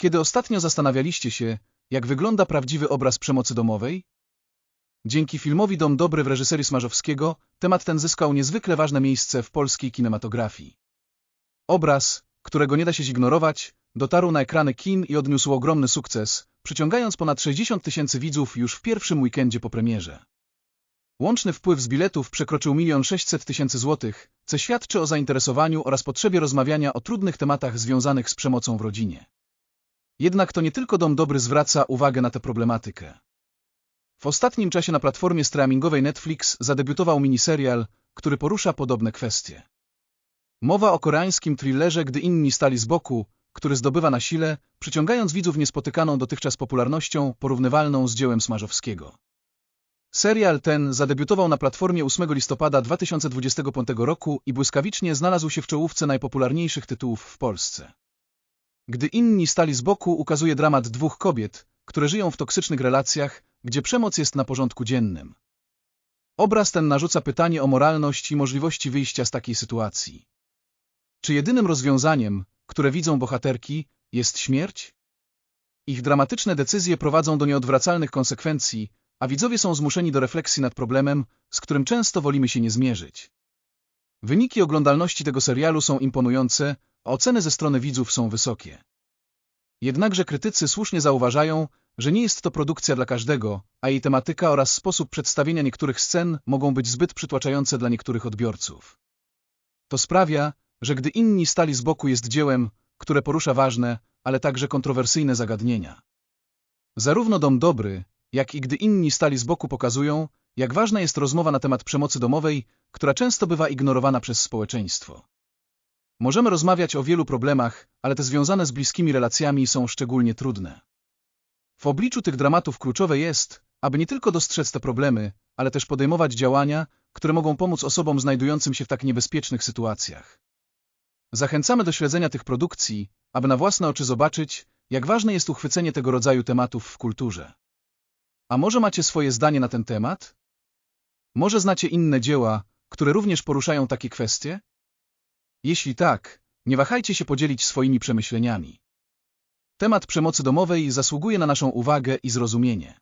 Kiedy ostatnio zastanawialiście się, jak wygląda prawdziwy obraz przemocy domowej? Dzięki filmowi Dom Dobry w reżyserii Smarzowskiego temat ten zyskał niezwykle ważne miejsce w polskiej kinematografii. Obraz, którego nie da się zignorować, dotarł na ekrany kin i odniósł ogromny sukces, przyciągając ponad 60 tysięcy widzów już w pierwszym weekendzie po premierze. Łączny wpływ z biletów przekroczył 1 600 tysięcy złotych, co świadczy o zainteresowaniu oraz potrzebie rozmawiania o trudnych tematach związanych z przemocą w rodzinie. Jednak to nie tylko Dom Dobry zwraca uwagę na tę problematykę. W ostatnim czasie na platformie streamingowej Netflix zadebiutował miniserial, który porusza podobne kwestie. Mowa o koreańskim thrillerze Gdy inni stali z boku, który zdobywa na sile, przyciągając widzów niespotykaną dotychczas popularnością porównywalną z dziełem Smarzowskiego. Serial ten zadebiutował na platformie 8 listopada 2025 roku i błyskawicznie znalazł się w czołówce najpopularniejszych tytułów w Polsce. Gdy inni stali z boku, ukazuje dramat dwóch kobiet, które żyją w toksycznych relacjach, gdzie przemoc jest na porządku dziennym. Obraz ten narzuca pytanie o moralność i możliwości wyjścia z takiej sytuacji. Czy jedynym rozwiązaniem, które widzą bohaterki, jest śmierć? Ich dramatyczne decyzje prowadzą do nieodwracalnych konsekwencji, a widzowie są zmuszeni do refleksji nad problemem, z którym często wolimy się nie zmierzyć. Wyniki oglądalności tego serialu są imponujące, a oceny ze strony widzów są wysokie. Jednakże krytycy słusznie zauważają, że nie jest to produkcja dla każdego, a jej tematyka oraz sposób przedstawienia niektórych scen mogą być zbyt przytłaczające dla niektórych odbiorców. To sprawia, że gdy inni stali z boku jest dziełem, które porusza ważne, ale także kontrowersyjne zagadnienia. Zarówno Dom Dobry, jak i gdy inni stali z boku pokazują, jak ważna jest rozmowa na temat przemocy domowej, która często bywa ignorowana przez społeczeństwo. Możemy rozmawiać o wielu problemach, ale te związane z bliskimi relacjami są szczególnie trudne. W obliczu tych dramatów kluczowe jest, aby nie tylko dostrzec te problemy, ale też podejmować działania, które mogą pomóc osobom znajdującym się w tak niebezpiecznych sytuacjach. Zachęcamy do śledzenia tych produkcji, aby na własne oczy zobaczyć, jak ważne jest uchwycenie tego rodzaju tematów w kulturze. A może macie swoje zdanie na ten temat? Może znacie inne dzieła, które również poruszają takie kwestie? Jeśli tak, nie wahajcie się podzielić swoimi przemyśleniami. Temat przemocy domowej zasługuje na naszą uwagę i zrozumienie.